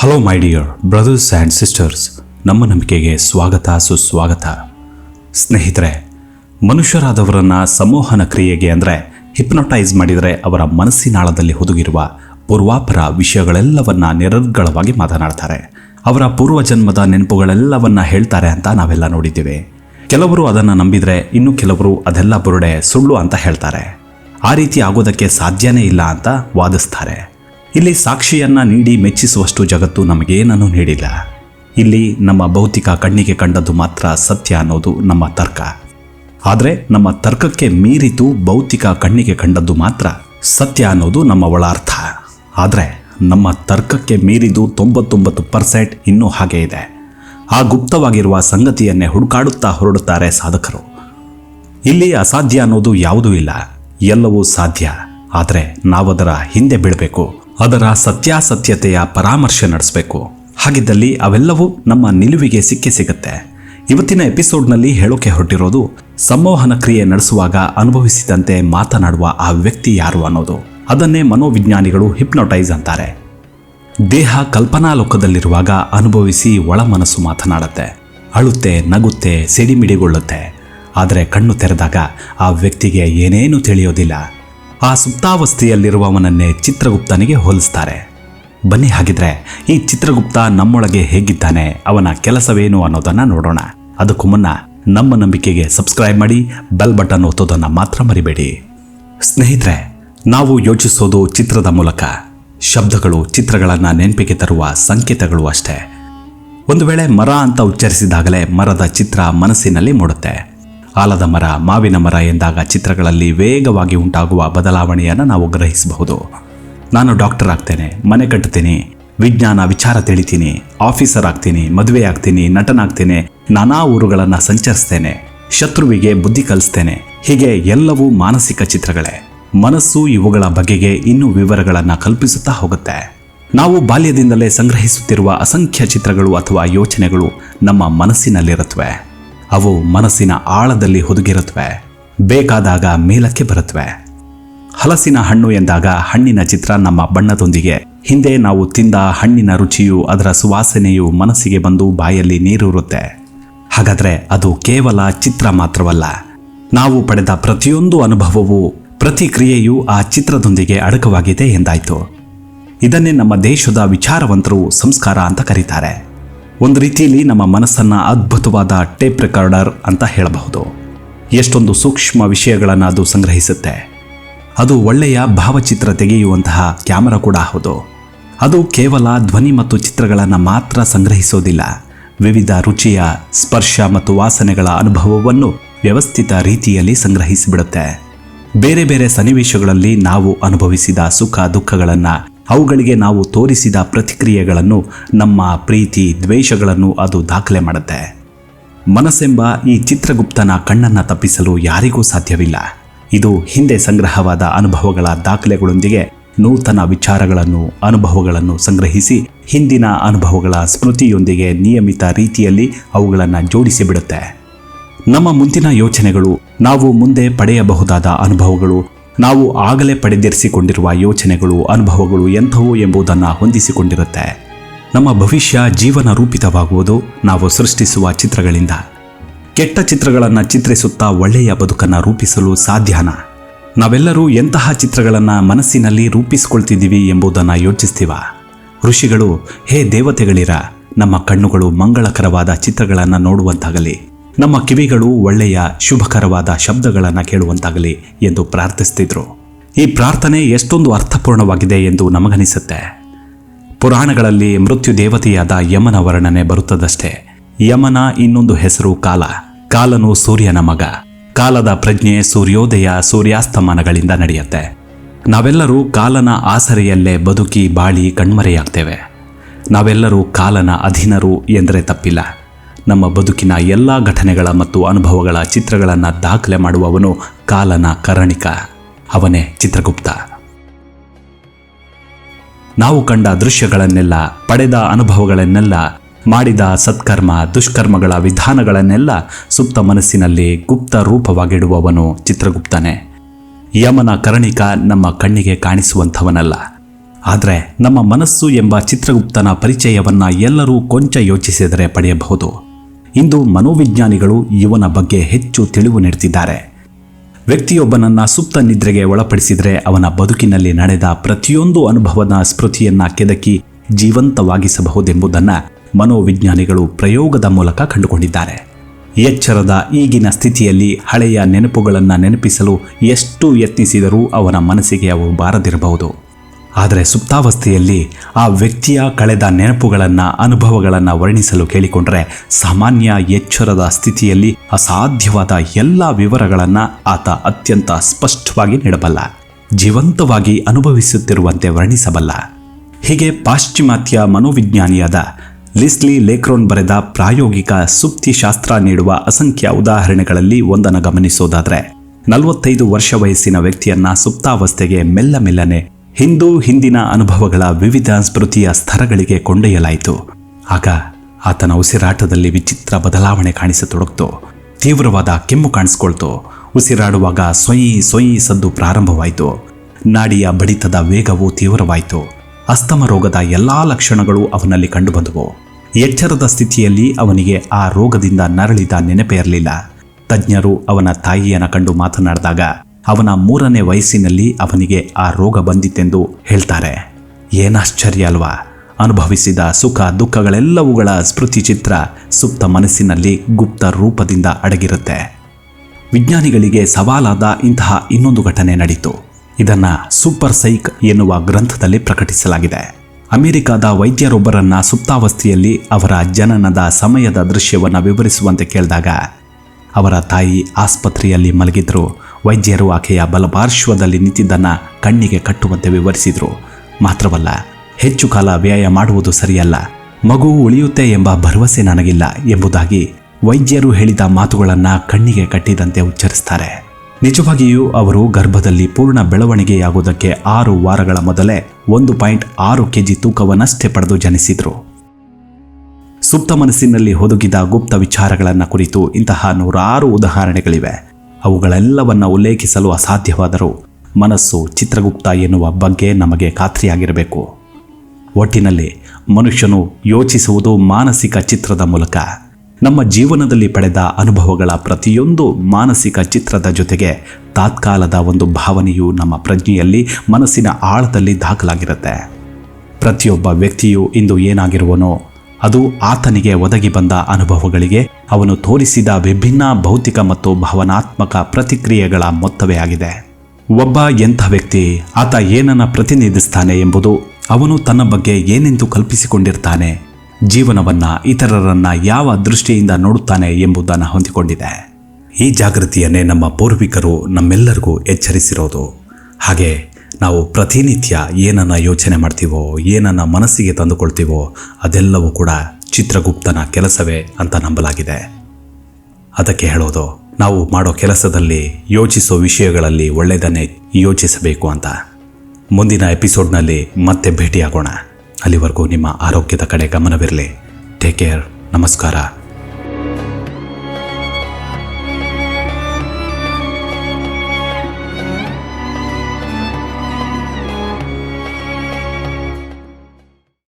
Hello my dear brothers and sisters ನಮ್ಮ ನಂಬಿಕೆಗೆ ಸ್ವಾಗತ, ಸುಸ್ವಾಗತ. ಸ್ನೇಹಿತರೆ, ಮನುಷ್ಯರಾದವರನ್ನು ಸಂಮೋಹನ ಕ್ರಿಯೆಗೆ ಅಂದರೆ ಹಿಪ್ನೊಟೈಸ್ ಮಾಡಿದರೆ ಅವರ ಮನಸ್ಸಿನಾಳದಲ್ಲಿ ಹುದುಗಿರುವ ಪೂರ್ವಾಪರ ವಿಷಯಗಳೆಲ್ಲವನ್ನ ನಿರರ್ಗಳವಾಗಿ ಮಾತನಾಡ್ತಾರೆ. ಅವರ ಪೂರ್ವಜನ್ಮದ ನೆನಪುಗಳೆಲ್ಲವನ್ನ ಹೇಳ್ತಾರೆ ಅಂತ ನಾವೆಲ್ಲ ನೋಡಿದ್ದೇವೆ. ಕೆಲವರು ಅದನ್ನು ನಂಬಿದರೆ ಇನ್ನು ಕೆಲವರು ಅದೆಲ್ಲ ಬುರುಡೆ, ಸುಳ್ಳು ಅಂತ ಹೇಳ್ತಾರೆ. ಆ ರೀತಿ ಆಗೋದಕ್ಕೆ ಸಾಧ್ಯನೇ ಇಲ್ಲ ಅಂತ ವಾದಿಸ್ತಾರೆ. ಇಲ್ಲಿ ಸಾಕ್ಷಿಯನ್ನ ನೀಡಿ ಮೆಚ್ಚಿಸುವಷ್ಟು ಜಗತ್ತು ನಮಗೇನನ್ನು ನೀಡಿಲ್ಲ. ಇಲ್ಲಿ ನಮ್ಮ ಭೌತಿಕ ಕಣ್ಣಿಗೆ ಕಂಡದ್ದು ಮಾತ್ರ ಸತ್ಯ ಅನ್ನೋದು ನಮ್ಮ ತರ್ಕ. ಆದರೆ ನಮ್ಮ ತರ್ಕಕ್ಕೆ ಮೀರಿತು ಭೌತಿಕ ಕಣ್ಣಿಗೆ ಕಂಡದ್ದು ಮಾತ್ರ ಸತ್ಯ ಅನ್ನೋದು ನಮ್ಮ ಒಳಾರ್ಥ. ಆದರೆ ನಮ್ಮ ತರ್ಕಕ್ಕೆ ಮೀರಿದು ತೊಂಬತ್ತೊಂಬತ್ತು ಪರ್ಸೆಂಟ್ ಇನ್ನೂ ಹಾಗೆ ಇದೆ. ಆ ಗುಪ್ತವಾಗಿರುವ ಸಂಗತಿಯನ್ನೇ ಹುಡುಕಾಡುತ್ತಾ ಹೊರಡುತ್ತಾರೆ ಸಾಧಕರು. ಇಲ್ಲಿ ಅಸಾಧ್ಯ ಅನ್ನೋದು ಯಾವುದೂ ಇಲ್ಲ. ಎಲ್ಲವೂ ಸಾಧ್ಯ. ಆದರೆ ನಾವದರ ಹಿಂದೆ ಬೀಳಬೇಕು. ಅದರ ಸತ್ಯಾಸತ್ಯತೆಯ ಪರಾಮರ್ಶೆ ನಡೆಸಬೇಕು. ಹಾಗಿದ್ದಲ್ಲಿ ಅವೆಲ್ಲವೂ ನಮ್ಮ ನಿಲುವಿಗೆ ಸಿಕ್ಕೇ ಸಿಗುತ್ತೆ. ಇವತ್ತಿನ ಎಪಿಸೋಡ್ನಲ್ಲಿ ಹೇಳೋಕೆ ಹೊರಟಿರೋದು ಸಂಮೋಹನ ಕ್ರಿಯೆ ನಡೆಸುವಾಗ ಅನುಭವಿಸಿದಂತೆ ಮಾತನಾಡುವ ಆ ವ್ಯಕ್ತಿ ಯಾರು ಅನ್ನೋದು. ಅದನ್ನೇ ಮನೋವಿಜ್ಞಾನಿಗಳು ಹಿಪ್ನೋಟೈಸ್ ಅಂತಾರೆ. ದೇಹ ಕಲ್ಪನಾ ಲೋಕದಲ್ಲಿರುವಾಗ ಅನುಭವಿಸಿ ಒಳ ಮನಸ್ಸು ಮಾತನಾಡುತ್ತೆ. ಅಳುತ್ತೆ, ನಗುತ್ತೆ, ಸಿಡಿಮಿಡಿಗೊಳ್ಳುತ್ತೆ. ಆದರೆ ಕಣ್ಣು ತೆರೆದಾಗ ಆ ವ್ಯಕ್ತಿಗೆ ಏನೇನೂ ತಿಳಿಯೋದಿಲ್ಲ. ಆ ಸುಪ್ತಾವಸ್ಥೆಯಲ್ಲಿರುವವನನ್ನೇ ಚಿತ್ರಗುಪ್ತನಿಗೆ ಹೋಲಿಸ್ತಾರೆ. ಬನ್ನಿ ಹಾಗಿದ್ರೆ, ಈ ಚಿತ್ರಗುಪ್ತ ನಮ್ಮೊಳಗೆ ಹೇಗಿದ್ದಾನೆ, ಅವನ ಕೆಲಸವೇನು ಅನ್ನೋದನ್ನ ನೋಡೋಣ. ಅದಕ್ಕೂ ಮುನ್ನ ನಮ್ಮ ನಂಬಿಕೆಗೆ ಸಬ್ಸ್ಕ್ರೈಬ್ ಮಾಡಿ ಬೆಲ್ ಬಟನ್ ಒತ್ತೋದನ್ನು ಮಾತ್ರ ಮರಿಬೇಡಿ. ಸ್ನೇಹಿತರೆ, ನಾವು ಯೋಚಿಸೋದು ಚಿತ್ರದ ಮೂಲಕ. ಶಬ್ದಗಳು ಚಿತ್ರಗಳನ್ನು ನೆನಪಿಗೆ ತರುವ ಸಂಕೇತಗಳು ಅಷ್ಟೇ. ಒಂದು ವೇಳೆ ಮರ ಅಂತ ಉಚ್ಚರಿಸಿದಾಗಲೇ ಮರದ ಚಿತ್ರ ಮನಸ್ಸಿನಲ್ಲಿ ಮೂಡುತ್ತೆ. ಆಲದ ಮರ, ಮಾವಿನ ಮರ ಎಂದಾಗ ಚಿತ್ರಗಳಲ್ಲಿ ವೇಗವಾಗಿ ಉಂಟಾಗುವ ಬದಲಾವಣೆಯನ್ನು ನಾವು ಗ್ರಹಿಸಬಹುದು. ನಾನು ಡಾಕ್ಟರ್ ಆಗ್ತೇನೆ, ಮನೆ ಕಟ್ಟತೀನಿ ವಿಜ್ಞಾನ, ವಿಚಾರ ತಿಳಿತೀನಿ, ಆಫೀಸರ್ ಆಗ್ತೀನಿ, ಮದುವೆ ಆಗ್ತೀನಿ, ನಟನಾಗ್ತೇನೆ, ನಾನಾ ಊರುಗಳನ್ನು ಸಂಚರಿಸ್ತೇನೆ, ಶತ್ರುವಿಗೆ ಬುದ್ಧಿ ಕಲಿಸ್ತೇನೆ. ಹೀಗೆ ಎಲ್ಲವೂ ಮಾನಸಿಕ ಚಿತ್ರಗಳೇ. ಮನಸ್ಸು ಇವುಗಳ ಬಗೆಗೆ ಇನ್ನೂ ವಿವರಗಳನ್ನು ಕಲ್ಪಿಸುತ್ತಾ ಹೋಗುತ್ತೆ. ನಾವು ಬಾಲ್ಯದಿಂದಲೇ ಸಂಗ್ರಹಿಸುತ್ತಿರುವ ಅಸಂಖ್ಯ ಚಿತ್ರಗಳು ಅಥವಾ ಯೋಚನೆಗಳು ನಮ್ಮ ಮನಸ್ಸಿನಲ್ಲಿರುತ್ತವೆ. ಅವು ಮನಸ್ಸಿನ ಆಳದಲ್ಲಿ ಹುದುಗಿರುತ್ತವೆ ಬೇಕಾದಾಗ ಮೇಲಕ್ಕೆ ಬರುತ್ತವೆ ಹಲಸಿನ ಹಣ್ಣು ಎಂದಾಗ ಹಣ್ಣಿನ ಚಿತ್ರ ನಮ್ಮ ಬಣ್ಣದೊಂದಿಗೆ. ಹಿಂದೆ ನಾವು ತಿಂದ ಹಣ್ಣಿನ ರುಚಿಯು ಅದರ ಸುವಾಸನೆಯು ಮನಸ್ಸಿಗೆ ಬಂದು ಬಾಯಲ್ಲಿ ನೀರೂರುತ್ತೆ. ಹಾಗಾದರೆ ಅದು ಕೇವಲ ಚಿತ್ರ ಮಾತ್ರವಲ್ಲ. ನಾವು ಪಡೆದ ಪ್ರತಿಯೊಂದು ಅನುಭವವು ಪ್ರತಿಕ್ರಿಯೆಯು ಆ ಚಿತ್ರದೊಂದಿಗೆ ಅಡಕವಾಗಿದೆ ಎಂದಾಯಿತು. ಇದನ್ನೇ ನಮ್ಮ ದೇಶದ ವಿಚಾರವಂತರು ಸಂಸ್ಕಾರ ಅಂತ ಕರೀತಾರೆ. ಒಂದು ರೀತಿಯಲ್ಲಿ ನಮ್ಮ ಮನಸ್ಸನ್ನ ಅದ್ಭುತವಾದ ಟೇಪ್ ರೆಕಾರ್ಡರ್ ಅಂತ ಹೇಳಬಹುದು. ಎಷ್ಟೊಂದು ಸೂಕ್ಷ್ಮ ವಿಷಯಗಳನ್ನು ಅದು ಸಂಗ್ರಹಿಸುತ್ತೆ. ಅದು ಒಳ್ಳೆಯ ಭಾವಚಿತ್ರ ತೆಗೆಯುವಂತಹ ಕ್ಯಾಮರಾ ಕೂಡ ಹೌದು. ಅದು ಕೇವಲ ಧ್ವನಿ ಮತ್ತು ಚಿತ್ರಗಳನ್ನು ಮಾತ್ರ ಸಂಗ್ರಹಿಸೋದಿಲ್ಲ. ವಿವಿಧ ರುಚಿಯ, ಸ್ಪರ್ಶ ಮತ್ತು ವಾಸನೆಗಳ ಅನುಭವವನ್ನು ವ್ಯವಸ್ಥಿತ ರೀತಿಯಲ್ಲಿ ಸಂಗ್ರಹಿಸಿಬಿಡುತ್ತೆ. ಬೇರೆ ಬೇರೆ ಸನ್ನಿವೇಶಗಳಲ್ಲಿ ನಾವು ಅನುಭವಿಸಿದ ಸುಖ ದುಃಖಗಳನ್ನು ಅವುಗಳಿಗೆ ನಾವು ತೋರಿಸಿದ ಪ್ರತಿಕ್ರಿಯೆಗಳನ್ನು, ನಮ್ಮ ಪ್ರೀತಿ ದ್ವೇಷಗಳನ್ನು ಅದು ದಾಖಲೆ ಮಾಡುತ್ತೆ. ಮನಸ್ಸೆಂಬ ಈ ಚಿತ್ರಗುಪ್ತನ ಕಣ್ಣನ್ನು ತಪ್ಪಿಸಲು ಯಾರಿಗೂ ಸಾಧ್ಯವಿಲ್ಲ. ಇದು ಹಿಂದೆ ಸಂಗ್ರಹವಾದ ಅನುಭವಗಳ ದಾಖಲೆಗಳೊಂದಿಗೆ ನೂತನ ವಿಚಾರಗಳನ್ನು, ಅನುಭವಗಳನ್ನು ಸಂಗ್ರಹಿಸಿ ಹಿಂದಿನ ಅನುಭವಗಳ ಸ್ಮೃತಿಯೊಂದಿಗೆ ನಿಯಮಿತ ರೀತಿಯಲ್ಲಿ ಅವುಗಳನ್ನು ಜೋಡಿಸಿಬಿಡುತ್ತೆ ನಮ್ಮ ಮುಂದಿನ ಯೋಚನೆಗಳು, ನಾವು ಮುಂದೆ ಪಡೆಯಬಹುದಾದ ಅನುಭವಗಳು ನಾವು ಆಗಲೇ ಪಡೆದಿರಿಸಿಕೊಂಡಿರುವ ಯೋಚನೆಗಳು, ಅನುಭವಗಳು ಎಂಥವು ಎಂಬುದನ್ನು ಹೊಂದಿಸಿಕೊಂಡಿರುತ್ತೆ. ನಮ್ಮ ಭವಿಷ್ಯ ಜೀವನ ರೂಪಿತವಾಗುವುದು ನಾವು ಸೃಷ್ಟಿಸುವ ಚಿತ್ರಗಳಿಂದ. ಕೆಟ್ಟ ಚಿತ್ರಗಳನ್ನು ಚಿತ್ರಿಸುತ್ತಾ ಒಳ್ಳೆಯ ಬದುಕನ್ನು ರೂಪಿಸಲು ಸಾಧ್ಯನಾ? ನಾವೆಲ್ಲರೂ ಎಂತಹ ಚಿತ್ರಗಳನ್ನು ಮನಸ್ಸಿನಲ್ಲಿ ರೂಪಿಸಿಕೊಳ್ತಿದ್ದೀವಿ ಎಂಬುದನ್ನು ಯೋಚಿಸ್ತೀವ? ಋಷಿಗಳು, ಹೇ ದೇವತೆಗಳಿರ, ನಮ್ಮ ಕಣ್ಣುಗಳು ಮಂಗಳಕರವಾದ ಚಿತ್ರಗಳನ್ನು ನೋಡುವಂತಾಗಲಿ. ನಮ್ಮ ಕಿವಿಗಳು ಒಳ್ಳೆಯ ಶುಭಕರವಾದ ಶಬ್ದಗಳನ್ನು ಕೇಳುವಂತಾಗಲಿ ಎಂದು ಪ್ರಾರ್ಥಿಸ್ತಿದ್ರು. ಈ ಪ್ರಾರ್ಥನೆ ಎಷ್ಟೊಂದು ಅರ್ಥಪೂರ್ಣವಾಗಿದೆ ಎಂದು ನಮಗನಿಸುತ್ತೆ. ಪುರಾಣಗಳಲ್ಲಿ ಮೃತ್ಯು ದೇವತೆಯಾದ ಯಮನ ವರ್ಣನೆ ಬರುತ್ತದಷ್ಟೇ. ಯಮನ ಇನ್ನೊಂದು ಹೆಸರು ಕಾಲ. ಕಾಲನು ಸೂರ್ಯನ ಮಗ. ಕಾಲದ ಪ್ರಜ್ಞೆ ಸೂರ್ಯೋದಯ ಸೂರ್ಯಾಸ್ತಮಾನಗಳಿಂದ ನಡೆಯುತ್ತೆ. ನಾವೆಲ್ಲರೂ ಕಾಲನ ಆಸರೆಯಲ್ಲೇ ಬದುಕಿ ಬಾಳಿ ಕಣ್ಮರೆಯಾಗ್ತೇವೆ. ನಾವೆಲ್ಲರೂ ಕಾಲನ ಅಧೀನರು ಎಂದರೆ ತಪ್ಪಿಲ್ಲ. ನಮ್ಮ ಬದುಕಿನ ಎಲ್ಲ ಘಟನೆಗಳ ಮತ್ತು ಅನುಭವಗಳ ಚಿತ್ರಗಳನ್ನು ದಾಖಲೆ ಮಾಡುವವನು ಕಾಲನ ಕರಣಿಕ. ಅವನೇ ಚಿತ್ರಗುಪ್ತ. ನಾವು ಕಂಡ ದೃಶ್ಯಗಳನ್ನೆಲ್ಲ, ಪಡೆದ ಅನುಭವಗಳನ್ನೆಲ್ಲ, ಮಾಡಿದ ಸತ್ಕರ್ಮ, ದುಷ್ಕರ್ಮಗಳ ವಿಧಾನಗಳನ್ನೆಲ್ಲ ಸುಪ್ತ ಮನಸ್ಸಿನಲ್ಲಿ ಗುಪ್ತ ರೂಪವಾಗಿಡುವವನು ಚಿತ್ರಗುಪ್ತನೇ. ಯಮನ ಕರಣಿಕ ನಮ್ಮ ಕಣ್ಣಿಗೆ ಕಾಣಿಸುವಂಥವನಲ್ಲ. ಆದರೆ ನಮ್ಮ ಮನಸ್ಸು ಎಂಬ ಚಿತ್ರಗುಪ್ತನ ಪರಿಚಯವನ್ನ ಎಲ್ಲರೂ ಕೊಂಚ ಯೋಚಿಸಿದರೆ ಪಡೆಯಬಹುದು. ಇಂದು ಮನೋವಿಜ್ಞಾನಿಗಳು ಇವನ ಬಗ್ಗೆ ಹೆಚ್ಚು ತಿಳಿವು ನೀಡುತ್ತಿದ್ದಾರೆ ವ್ಯಕ್ತಿಯೊಬ್ಬನನ್ನ ಸುಪ್ತ ನಿದ್ರೆಗೆ ಒಳಪಡಿಸಿದರೆ ಅವನ ಬದುಕಿನಲ್ಲಿ ನಡೆದ ಪ್ರತಿಯೊಂದು ಅನುಭವದ ಸ್ಮೃತಿಯನ್ನ ಕೆದಕಿ ಜೀವಂತವಾಗಿಸಬಹುದೆಂಬುದನ್ನು ಮನೋವಿಜ್ಞಾನಿಗಳು ಪ್ರಯೋಗದ ಮೂಲಕ ಕಂಡುಕೊಂಡಿದ್ದಾರೆ. ಎಚ್ಚರದ ಈಗಿನ ಸ್ಥಿತಿಯಲ್ಲಿ ಹಳೆಯ ನೆನಪುಗಳನ್ನು ನೆನಪಿಸಲು ಎಷ್ಟು ಯತ್ನಿಸಿದರೂ ಅವನ ಮನಸ್ಸಿಗೆ ಅವು ಬಾರದಿರಬಹುದು. ಆದರೆ ಸುಪ್ತಾವಸ್ಥೆಯಲ್ಲಿ ಆ ವ್ಯಕ್ತಿಯ ಕಳೆದ ನೆನಪುಗಳನ್ನು, ಅನುಭವಗಳನ್ನು ವರ್ಣಿಸಲು ಕೇಳಿಕೊಂಡರೆ ಸಾಮಾನ್ಯ ಎಚ್ಚರದ ಸ್ಥಿತಿಯಲ್ಲಿ ಅಸಾಧ್ಯವಾದ ಎಲ್ಲ ವಿವರಗಳನ್ನು ಆತ ಅತ್ಯಂತ ಸ್ಪಷ್ಟವಾಗಿ ನೀಡಬಲ್ಲ. ಜೀವಂತವಾಗಿ ಅನುಭವಿಸುತ್ತಿರುವಂತೆ ವರ್ಣಿಸಬಲ್ಲ. ಹೀಗೆ ಪಾಶ್ಚಿಮಾತ್ಯ ಮನೋವಿಜ್ಞಾನಿಯಾದ ಲಿಸ್ಲಿ ಲೇಕ್ರೋನ್ ಬರೆದ ಪ್ರಾಯೋಗಿಕ ಸುಪ್ತಿಶಾಸ್ತ್ರ ನೀಡುವ ಅಸಂಖ್ಯ ಉದಾಹರಣೆಗಳಲ್ಲಿ ಒಂದನ್ನು ಗಮನಿಸೋದಾದರೆ, ನಲವತ್ತೈದು ವರ್ಷ ವಯಸ್ಸಿನ ವ್ಯಕ್ತಿಯನ್ನ ಸುಪ್ತಾವಸ್ಥೆಗೆ ಮೆಲ್ಲ ಮೆಲ್ಲನೆ ಹಿಂದೂ ಹಿಂದಿನ ಅನುಭವಗಳ ವಿವಿಧ ಸ್ಮೃತಿಯ ಸ್ತರಗಳಿಗೆ ಕೊಂಡೊಯ್ಯಲಾಯಿತು. ಆಗ ಆತನ ಉಸಿರಾಟದಲ್ಲಿ ವಿಚಿತ್ರ ಬದಲಾವಣೆ ಕಾಣಿಸತೊಡಗ್ತು. ತೀವ್ರವಾದ ಕೆಮ್ಮು ಕಾಣಿಸ್ಕೊಳ್ತು. ಉಸಿರಾಡುವಾಗ ಸೊಯಿ ಸೊಯಿ ಸದ್ದು ಪ್ರಾರಂಭವಾಯಿತು. ನಾಡಿಯ ಬಡಿತದ ವೇಗವು ತೀವ್ರವಾಯಿತು. ಅಸ್ತಮ ರೋಗದ ಎಲ್ಲಾ ಲಕ್ಷಣಗಳು ಅವನಲ್ಲಿ ಕಂಡುಬಂದವು. ಎಚ್ಚರದ ಸ್ಥಿತಿಯಲ್ಲಿ ಅವನಿಗೆ ಆ ರೋಗದಿಂದ ನರಳಿದ ನೆನಪೇ ಇರಲಿಲ್ಲ. ತಜ್ಞರು ಅವನ ತಾಯಿಯನ್ನ ಕಂಡು ಮಾತನಾಡಿದಾಗ ಅವನ ಮೂರನೇ ವಯಸ್ಸಿನಲ್ಲಿ ಅವನಿಗೆ ಆ ರೋಗ ಬಂದಿತ್ತೆಂದು ಹೇಳ್ತಾರೆ. ಏನಾಶ್ಚರ್ಯ ಅಲ್ವಾ? ಅನುಭವಿಸಿದ ಸುಖ ದುಃಖಗಳೆಲ್ಲವುಗಳ ಸ್ಮೃತಿ ಚಿತ್ರ ಸುಪ್ತ ಮನಸ್ಸಿನಲ್ಲಿ ಗುಪ್ತ ರೂಪದಿಂದ ಅಡಗಿರುತ್ತೆ. ವಿಜ್ಞಾನಿಗಳಿಗೆ ಸವಾಲಾದ ಇಂತಹ ಇನ್ನೊಂದು ಘಟನೆ ನಡೀತು. ಇದನ್ನ ಸೂಪರ್ ಸೈಕ್ ಎನ್ನುವ ಗ್ರಂಥದಲ್ಲಿ ಪ್ರಕಟಿಸಲಾಗಿದೆ. ಅಮೆರಿಕದ ವೈದ್ಯರೊಬ್ಬರನ್ನ ಸುಪ್ತಾವಸ್ಥೆಯಲ್ಲಿ ಅವರ ಜನನದ ಸಮಯದ ದೃಶ್ಯವನ್ನು ವಿವರಿಸುವಂತೆ ಕೇಳಿದಾಗ ಅವರ ತಾಯಿ ಆಸ್ಪತ್ರೆಯಲ್ಲಿ ಮಲಗಿದ್ರು. ವೈದ್ಯರು ಆಕೆಯ ಬಲಪಾರ್ಶ್ವದಲ್ಲಿ ನಿಂತಿದ್ದನ್ನು ಕಣ್ಣಿಗೆ ಕಟ್ಟುವಂತೆ ವಿವರಿಸಿದರು. ಮಾತ್ರವಲ್ಲ, ಹೆಚ್ಚು ಕಾಲ ವ್ಯಯ ಮಾಡುವುದು ಸರಿಯಲ್ಲ. ಮಗು ಉಳಿಯುತ್ತೆ ಎಂಬ ಭರವಸೆ ನನಗಿಲ್ಲ ಎಂಬುದಾಗಿ ವೈದ್ಯರು ಹೇಳಿದ ಮಾತುಗಳನ್ನು ಕಣ್ಣಿಗೆ ಕಟ್ಟಿದಂತೆ ಉಚ್ಚರಿಸ್ತಾರೆ. ನಿಜವಾಗಿಯೂ ಅವರು ಗರ್ಭದಲ್ಲಿ ಪೂರ್ಣ ಬೆಳವಣಿಗೆಯಾಗುವುದಕ್ಕೆ ಆರು ವಾರಗಳ ಮೊದಲೇ ಒಂದು ಪಾಯಿಂಟ್ ಆರು ಕೆಜಿ ತೂಕವನ್ನಷ್ಟೇ ಪಡೆದು ಜನಿಸಿದರು. ಸುಪ್ತ ಮನಸ್ಸಿನಲ್ಲಿ ಹುದುಗಿದ ಗುಪ್ತ ವಿಚಾರಗಳನ್ನು ಕುರಿತು ಇಂತಹ ನೂರಾರು ಉದಾಹರಣೆಗಳಿವೆ. ಅವುಗಳೆಲ್ಲವನ್ನ ಉಲ್ಲೇಖಿಸಲು ಅಸಾಧ್ಯವಾದರೂ ಮನಸ್ಸು ಚಿತ್ರಗುಪ್ತ ಎನ್ನುವ ಬಗ್ಗೆ ನಮಗೆ ಖಾತ್ರಿಯಾಗಿರಬೇಕು. ಒಟ್ಟಿನಲ್ಲಿ ಮನುಷ್ಯನು ಯೋಚಿಸುವುದು ಮಾನಸಿಕ ಚಿತ್ರದ ಮೂಲಕ. ನಮ್ಮ ಜೀವನದಲ್ಲಿ ಪಡೆದ ಅನುಭವಗಳ ಪ್ರತಿಯೊಂದು ಮಾನಸಿಕ ಚಿತ್ರದ ಜೊತೆಗೆ ತಾತ್ಕಾಲದ ಒಂದು ಭಾವನೆಯು ನಮ್ಮ ಪ್ರಜ್ಞೆಯಲ್ಲಿ ಮನಸ್ಸಿನ ಆಳದಲ್ಲಿ ದಾಖಲಾಗಿರುತ್ತೆ. ಪ್ರತಿಯೊಬ್ಬ ವ್ಯಕ್ತಿಯು ಇಂದು ಏನಾಗಿರುವನೋ ಅದು ಆತನಿಗೆ ಒದಗಿ ಬಂದ ಅನುಭವಗಳಿಗೆ ಅವನು ತೋರಿಸಿದ ವಿಭಿನ್ನ ಭೌತಿಕ ಮತ್ತು ಭಾವನಾತ್ಮಕ ಪ್ರತಿಕ್ರಿಯೆಗಳ ಮೊತ್ತವೇ ಆಗಿದೆ. ಒಬ್ಬ ಎಂಥ ವ್ಯಕ್ತಿ, ಆತ ಏನನ್ನ ಪ್ರತಿನಿಧಿಸ್ತಾನೆ ಎಂಬುದು ಅವನು ತನ್ನ ಬಗ್ಗೆ ಏನೆಂದು ಕಲ್ಪಿಸಿಕೊಂಡಿರ್ತಾನೆ, ಜೀವನವನ್ನ ಇತರರನ್ನ ಯಾವ ದೃಷ್ಟಿಯಿಂದ ನೋಡುತ್ತಾನೆ ಎಂಬುದನ್ನು ಹೊಂದಿಕೊಂಡಿದೆ. ಈ ಜಾಗೃತಿಯನ್ನೇ ನಮ್ಮ ಪೂರ್ವಿಕರು ನಮ್ಮೆಲ್ಲರಿಗೂ ಎಚ್ಚರಿಸಿರೋದು. ಹಾಗೆ ನಾವು ಪ್ರತಿನಿತ್ಯ ಏನನ್ನು ಯೋಚನೆ ಮಾಡ್ತೀವೋ, ಏನನ್ನು ಮನಸ್ಸಿಗೆ ತಂದುಕೊಳ್ತೀವೋ, ಅದೆಲ್ಲವೂ ಕೂಡ ಚಿತ್ರಗುಪ್ತನ ಕೆಲಸವೇ ಅಂತ ನಂಬಲಾಗಿದೆ. ಅದಕ್ಕೆ ಹೇಳೋದು, ನಾವು ಮಾಡೋ ಕೆಲಸದಲ್ಲಿ ಯೋಚಿಸೋ ವಿಷಯಗಳಲ್ಲಿ ಒಳ್ಳೆಯದನ್ನೇ ಯೋಚಿಸಬೇಕು ಅಂತ. ಮುಂದಿನ ಎಪಿಸೋಡ್ನಲ್ಲಿ ಮತ್ತೆ ಭೇಟಿಯಾಗೋಣ. ಅಲ್ಲಿವರೆಗೂ ನಿಮ್ಮ ಆರೋಗ್ಯದ ಕಡೆ ಗಮನವಿರಲಿ. ಟೇಕ್ ಕೇರ್ ನಮಸ್ಕಾರ.